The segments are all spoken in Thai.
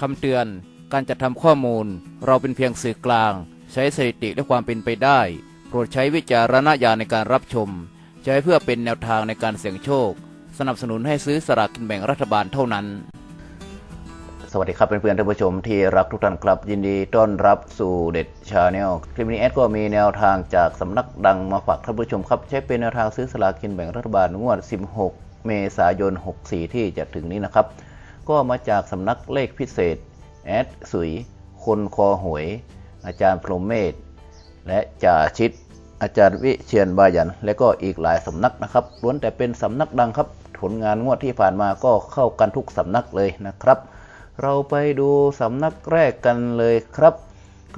คำเตือน การจัดทำข้อมูล เราเป็นเพียงสื่อกลาง ใช้สถิติและความเป็นไปได้ โปรดใช้วิจารณญาณในการรับชม ใช้เพื่อเป็นแนวทางในการเสี่ยงโชค สนับสนุนให้ซื้อสลากกินแบ่งรัฐบาลเท่านั้น สวัสดีครับเพื่อนๆท่านผู้ชมที่รักทุกท่านครับ ยินดีต้อนรับสู่เด็ดชาแนลคลิปนี้แอดก็มีแนวทางจากสำนักดังมาฝากท่านผู้ชมครับ ใช้เป็นแนวทางซื้อสลากกินแบ่งรัฐบาลงวด 16 เมษายน 64 ที่จะถึงนี้นะครับ ก็มาจากสำนักเลขพิเศษ แอดสุย คนคอหวย อาจารย์พรหมเมธและจ่าชิด อาจารย์วิเชียนบายัน และก็อีกหลายสำนักนะครับล้วนแต่เป็นสำนักดังครับ ผลงานงวดที่ผ่านมาก็เข้ากันทุกสำนักเลยนะครับ เราไปดูสำนักแรกกันเลยครับ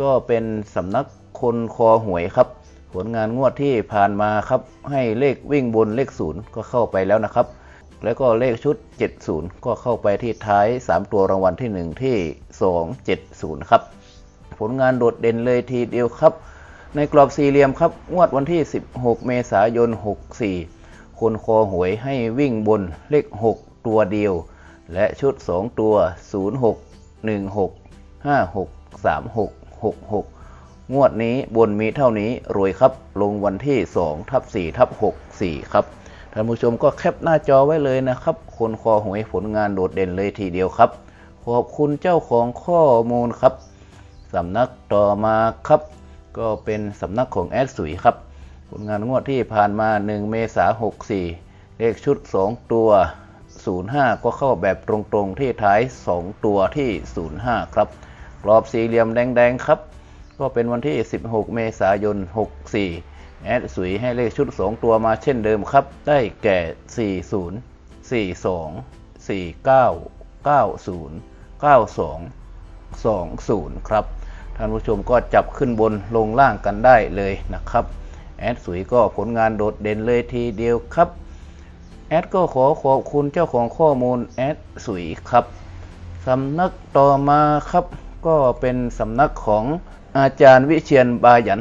ก็เป็นสำนักคนคอหวยครับผลงานงวดที่ผ่านมาครับ ให้เลขวิ่งบนเลขศูนย์ก็เข้าไปแล้วนะครับ แล้วก็เลขชุด 70 ก็เข้าไปที่ท้าย 3 ตัวรางวัลที่ 1 ที่ 270 ครับ ผลงานโดดเด่นเลยทีเดียวครับ ในกรอบสี่เหลี่ยมครับ งวดวันที่ 16 เมษายน 64 คนคอหวยให้วิ่งบนเลข 6 ตัวเดียว และชุด 2 ตัว 06 16 56 36 66 งวดนี้บนมีเท่านี้รวยครับ ลงวันที่ 2 ทับ4ทับ64 ครับ ท่านผู้ชมก็แคปหน้าจอไว้เลยนะครับ คนคอหวยผลงานโดดเด่นเลยทีเดียวครับ ขอบคุณเจ้าของข้อมูลครับสำนักต่อมาครับ ก็เป็นสำนักของแอดสุยครับ ผลงานงวดที่ผ่านมา 1 เมษายน64 เลขชุด 2 ตัว 05 ก็เข้าแบบตรงๆที่ท้าย 2 ตัวที่ 05 ครับกรอบสี่เหลี่ยมแดงๆครับ ก็เป็นวันที่ 16 เมษายน 64 แอดสุยให้เลขชุด 2 ตัวมาเช่นเดิมครับ ได้แก่ 40 42 49 90 92 20 ครับ ท่านผู้ชมก็จับขึ้นบนลงล่างกันได้เลยนะครับ แอดสุยก็ผลงานโดดเด่นเลยทีเดียวครับ แอดก็ขอขอบคุณเจ้าของข้อมูลแอดสุยครับสำนักต่อมาครับ ก็เป็นสำนักของอาจารย์วิเชียนบายัน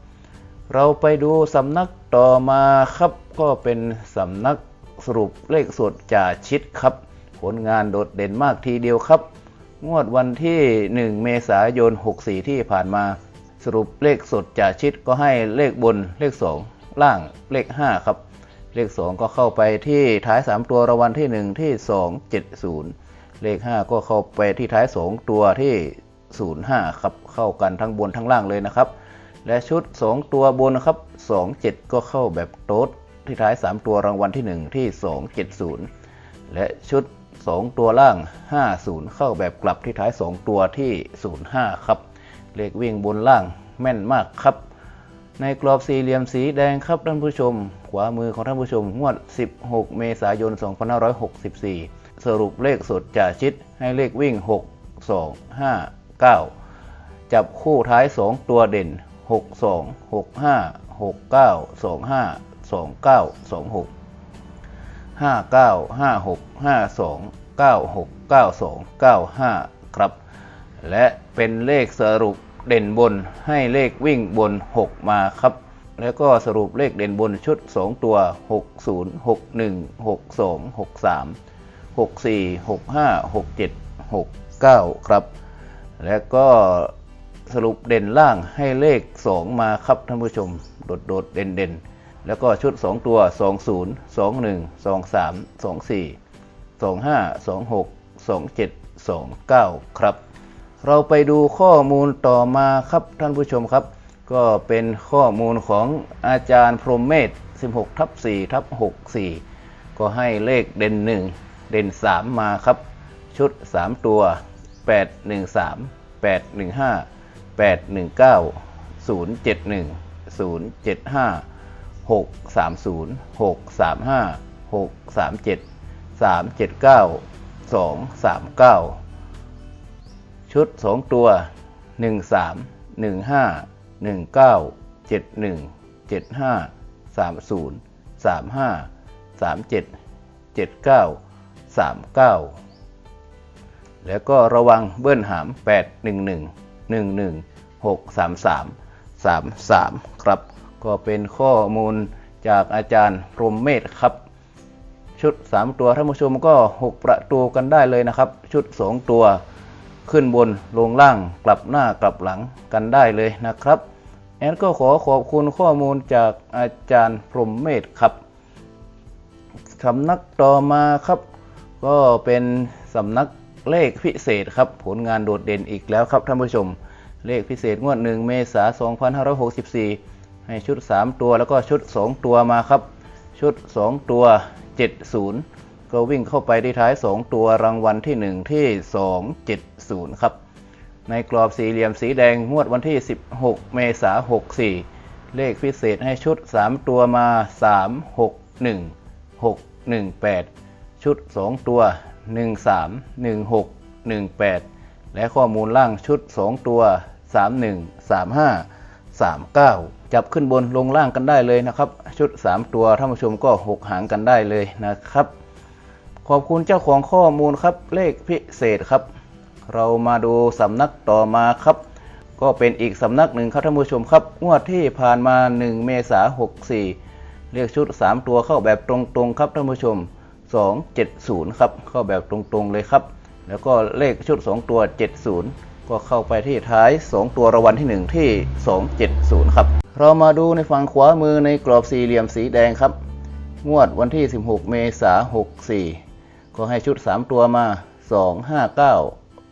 เราไปดูสำนักต่อมาครับก็เป็นสำนักสรุปเลขสดจ่าชิดครับ ผลงานโดดเด่นมากทีเดียวครับ งวดวันที่ 1 เมษายน 64 ที่ผ่านมา สรุปเลขสดจ่าชิดก็ให้เลขบนเลข 2 ล่างเลข 5 ครับ เลข 2 ก็เข้าไปที่ท้าย 3 ตัวรางวัลที่ 1 ที่ 270 เลข 5 ก็เข้าไปที่ท้าย 2 ตัวที่ 05 ครับ เข้ากันทั้งบนทั้งล่างเลยนะครับ และชุด 2 ตัวบนนะครับ 27 ก็เข้าแบบโต๊ดที่ท้าย 3 ตัวรางวัลที่ 1 ที่ 270 และชุด 2 ตัวล่าง 50 เข้าแบบกลับที่ท้าย 2 ตัวที่ 05 ครับ เลขวิ่งบนล่างแม่นมากครับ ในกรอบสี่เหลี่ยมสีแดงครับท่านผู้ชม ขวามือของท่านผู้ชมงวด 16 เมษายน 2564 สรุปเลขสดจ่าชิดให้เลขวิ่ง 6 2 5 9 จับคู่ท้าย 2 ตัวเด่น 6 2 6 5 6 9 2 5 2 9 2 6 5 9 5 6 5 2 9 6 9 2 9 5 ครับ และเป็นเลขสรุปเด่นบนให้เลขวิ่งบน 6 มาครับ แล้วก็สรุปเลขเด่นบนชุด 2 ตัว 60 61 62 63 64 65 67 69 ครับ แล้วก็ สรุปเด่นล่างให้เลข 2 มาครับท่านผู้ชม โดดโดดๆเด่นเด่นๆแล้วก็ชุด 2 ตัว 20 21 23 24 25 26 27 29 ครับ เราไปดูข้อมูลต่อมาครับท่านผู้ชมครับ ก็เป็นข้อมูลของอาจารย์พรหมเมธ16ทับ4ทับ64 ก็ให้เลขเด่น 1 เด่น 3 มาครับ ชุด 3 ตัว 813 815 819 071 075 630 635 637 379 239 ชุด 2 ตัว 1 3 1 5 1 9 7 1 7 5 3 0 3 5 3 7 7 9 3 9 แล้วก็ระวังเบิ้ลหาม 811 1163333 ครับ ก็เป็นข้อมูลจากอาจารย์พรหมเมธครับ ชุด 3 ตัวท่านผู้ชมก็ 6 ประตูกันได้เลยนะครับ ชุด 2 ตัวขึ้นบนลงล่างกลับหน้ากลับหลังกันได้เลยนะครับ แอนก็ขอขอบคุณข้อมูลจากอาจารย์พรหมเมธครับสำนักต่อมาครับ ก็เป็นสำนัก เลขพิเศษครับ ผลงานโดดเด่นอีกแล้วครับท่านผู้ชม เลขพิเศษงวดหนึ่งเมษายน 2564 ให้ชุด 3 ตัวแล้วก็ชุด 2 ตัวมาครับ ชุด 2 ตัว 70 ก็วิ่งเข้าไปที่ท้าย 2 ตัวรางวัลที่ 1 ที่ 270 ครับ ในกรอบสี่เหลี่ยมสีแดงงวดวันที่ 16 เมษายน 64 เลขพิเศษให้ชุด 3 ตัวมา 3 6 1 6 1 8 ชุด 2 ตัว 1 3 1 6 1 8 และข้อมูลล่างชุด 2 ตัว 3 1 3 5 3 9 จับขึ้นบนลงล่างกันได้เลยนะครับ ชุด 3 ตัวท่านผู้ชมก็ 6 หางกันได้เลยนะครับ ขอบคุณเจ้าของข้อมูลครับเลขพิเศษครับ เรามาดูสำนักต่อมาครับก็เป็นอีกสำนักหนึ่งครับท่านผู้ชมครับงวดที่ผ่านมา 1 เมษายน64 เรียกชุด 3 ตัวเข้าแบบตรงๆครับท่านผู้ชม 270 ครับ เข้าแบบตรงๆเลยครับ แล้วก็เลขชุด 2 ตัว 70 ก็เข้าไปที่ท้าย 2 ตัวรางวัลที่ 1 ที่ 270 ครับ เรามาดูในฝั่งขวามือในกรอบสี่เหลี่ยมสีแดงครับ งวดวันที่ 16 เมษายน 64 ก็ให้ชุด 3 ตัวมา 259 859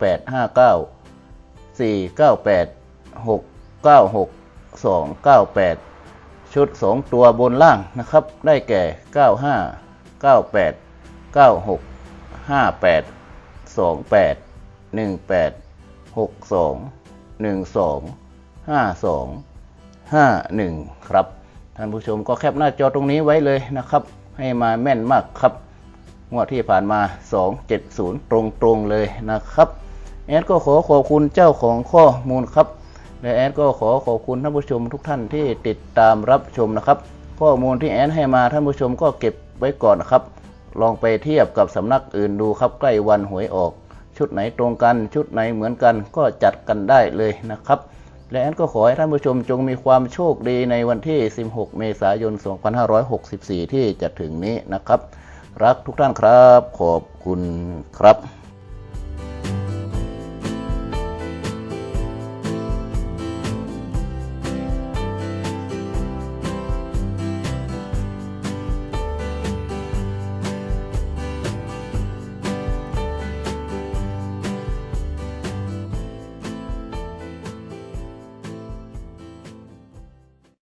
498 696 298 ชุด 2 ตัวบนล่างนะครับ ได้แก่ 95 98 96 58 28 18 62 12 52 51ครับ ท่านผู้ชมก็แคปหน้าจอตรงนี้ไว้เลยนะครับ ให้มาแม่นมากครับ งวดที่ผ่านมา 270 ตรงๆเลยนะครับ แอดก็ขอขอบคุณเจ้าของข้อมูลครับ และแอดก็ขอขอบคุณท่านผู้ชมทุกท่านที่ติดตามรับชมนะครับ ข้อมูลที่แอดให้มาท่านผู้ชมก็เก็บไว้ก่อนนะครับ ลองไปเทียบกับสำนักอื่นดูครับใกล้วันหวยออก ชุดไหนตรงกัน ชุดไหนเหมือนกันก็จัดกันได้เลยนะครับ และแอนก็ขอให้ท่านผู้ชมจงมีความโชคดีในวันที่ 16 เมษายน 2564 ที่จะถึงนี้นะครับ รักทุกท่านครับ ขอบคุณครับ